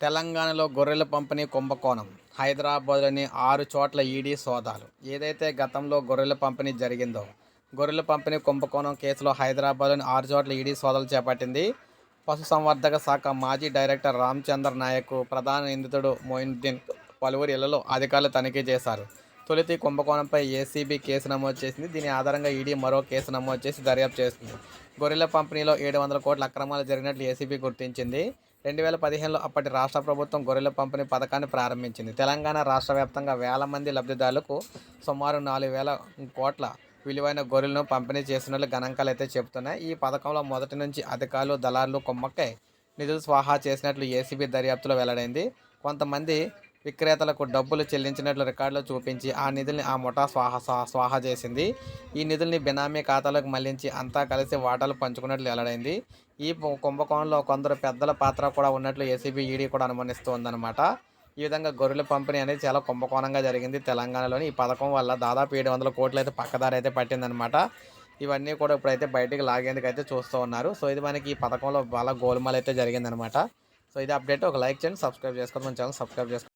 తెలంగాణలో గొర్రెల పంపిణీ కుంభకోణం. హైదరాబాద్లోని ఆరు చోట్ల ఈడీ సోదాలు. ఏదైతే గతంలో గొర్రెల పంపిణీ జరిగిందో గొర్రెల పంపిణీ కుంభకోణం కేసులో హైదరాబాద్లోని ఆరు చోట్ల ఈడీ సోదాలు చేపట్టింది. పశుసంవర్ధక శాఖ మాజీ డైరెక్టర్ రామచందర్ నాయక్ ప్రధాన నిందితుడు మొయినుద్దీన్ పలువురు ఇళ్ళలో అధికారులు తనిఖీ చేశారు. తొలితి కుంభకోణంపై ఏసీబీ కేసు నమోదు చేసింది. దీని ఆధారంగా ఈడీ మరో కేసు నమోదు చేసి దర్యాప్తు చేస్తుంది. గొర్రెల పంపిణీలో ఏడు వందల కోట్ల అక్రమాలు జరిగినట్లు ఏసీబీ గుర్తించింది. రెండు వేల పదిహేనులో అప్పటి రాష్ట్ర ప్రభుత్వం గొర్రెల పంపిణీ పథకాన్ని ప్రారంభించింది. తెలంగాణ రాష్ట్ర వ్యాప్తంగా వేల మంది లబ్ధిదారులకు సుమారు నాలుగు వేల కోట్ల విలువైన గొర్రెలను పంపిణీ చేస్తున్నట్లు గణాంకాలు అయితే చెబుతున్నాయి. ఈ పథకంలో మొదటి నుంచి అధికారులు దళారులు కుమ్మక్కై నిధులు స్వాహా చేసినట్లు ఏసీబీ దర్యాప్తులో వెల్లడైంది. కొంతమంది విక్రేతలకు డబ్బులు చెల్లించినట్లు రికార్డులో చూపించి ఆ నిధుల్ని ఆ ముఠా స్వాహా స్వాహా చేసింది. ఈ నిధుల్ని బినామీ ఖాతాలోకి మళ్ళించి అంతా కలిసి వాటాలు పంచుకున్నట్లు వెల్లడైంది. ఈ కుంభకోణంలో కొందరు పెద్దల పాత్ర కూడా ఉన్నట్లు ఏసీబీ ఈడీ కూడా అనుమానిస్తోందన్నమాట. ఈ విధంగా గొర్రెల పంపిణీ అనేది చాలా కుంభకోణంగా జరిగింది తెలంగాణలోని. ఈ పథకం వల్ల దాదాపు ఏడు వందల కోట్లు అయితే పక్కదారి అయితే పట్టిందనమాట ఇవన్నీ కూడా ఇప్పుడైతే బయటికి లాగేందుకు అయితే చూస్తూ ఉన్నారు. సో ఇది మనకి ఈ పథకంలో బాగా గోల్మాల్ అయితే జరిగిందనమాట సో ఇది అప్డేట్. ఒక లైక్ చేయండి సబ్స్క్రైబ్ చేసుకోండి. మన ఛానల్ సబ్స్క్రైబ్ చేసుకోండి.